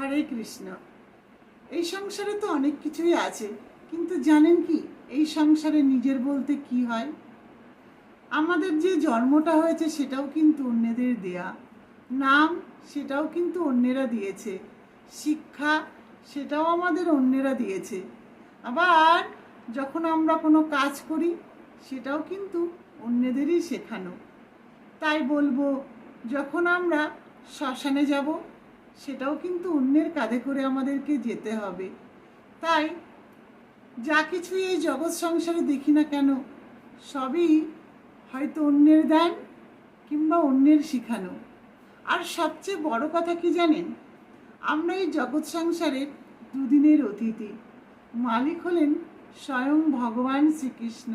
হরে কৃষ্ণ। এই সংসারে তো অনেক কিছুই আছে, কিন্তু জানেন কি, এই সংসারে নিজের বলতে কি হয়? আমাদের যে জন্মটা হয়েছে সেটাও কিন্তু অন্যদের দেয়া। নাম সেটাও কিন্তু অন্যেরা দিয়েছে। শিক্ষা সেটাও আমাদের অন্যেরা দিয়েছে। আবার যখন আমরা কোনো কাজ করি, সেটাও কিন্তু অন্যদেরই শেখানো। তাই বলব, যখন আমরা শ্মশানে যাব সেটাও কিন্তু অন্যের কাঁধে করে আমাদেরকে যেতে হবে। তাই যা কিছুই এই জগৎ সংসারে দেখি না কেন, সবই হয়তো অন্যের দান কিংবা অন্যের শিখানো। আর সবচেয়ে বড় কথা কি জানেন? আমরা এই জগৎ সংসারের দুদিনের অতিথি। মালিক হলেন স্বয়ং ভগবান শ্রীকৃষ্ণ।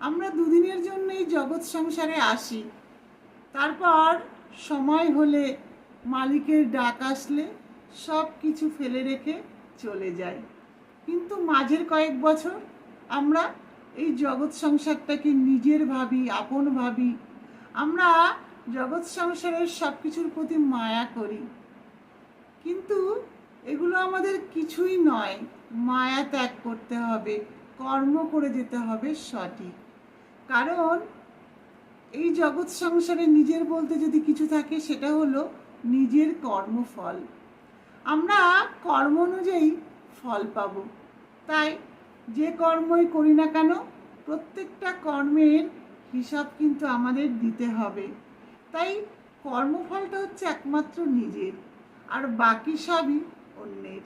আমরা দুদিনের জন্য এই জগৎ সংসারে আসি। তারপর সময় হলে মালিকের ডাক আসলে সব কিছু ফেলে রেখে চলে যায় কিন্তু মাঝের কয়েক বছর আমরা এই জগৎ সংসারটাকে নিজের ভাবি, আপন ভাবি। আমরা জগৎ সংসারের সব কিছুর প্রতি মায়া করি। কিন্তু এগুলো আমাদের কিছুই নয়। মায়া ত্যাগ করতে হবে, কর্ম করে যেতে হবে সঠিক। কারণ এই জগৎ সংসারে নিজের বলতে যদি কিছু থাকে, সেটা হলো নিজের কর্মফল। আমরা কর্ম অনুযায়ী ফল পাব। তাই যে কর্মই করি না কেন, প্রত্যেকটা কর্মের হিসাব কিন্তু আমাদের দিতে হবে। তাই কর্মফলটা হচ্ছে একমাত্র নিজের, আর বাকি সবই অন্যের।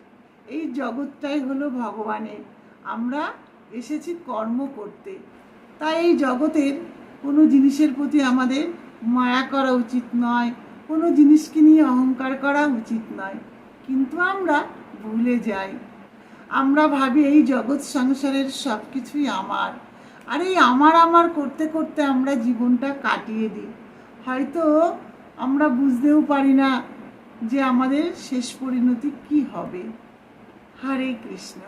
এই জগৎটাই হলো ভগবানের। আমরা এসেছি কর্ম করতে। তাই এই জগতের কোনো জিনিসের প্রতি আমাদের মায়া করা উচিত নয়। কোনো জিনিসকে নিয়ে অহংকার করা উচিত নয়। কিন্তু আমরা ভুলে যাই। আমরা ভাবি এই জগৎ সংসারের সব কিছুই আমার। আর এই আমার আমার করতে করতে আমরা জীবনটা কাটিয়ে দিই। হয়তো আমরা বুঝতেও পারি না যে আমাদের শেষ পরিণতি কি হবে। হরে কৃষ্ণ।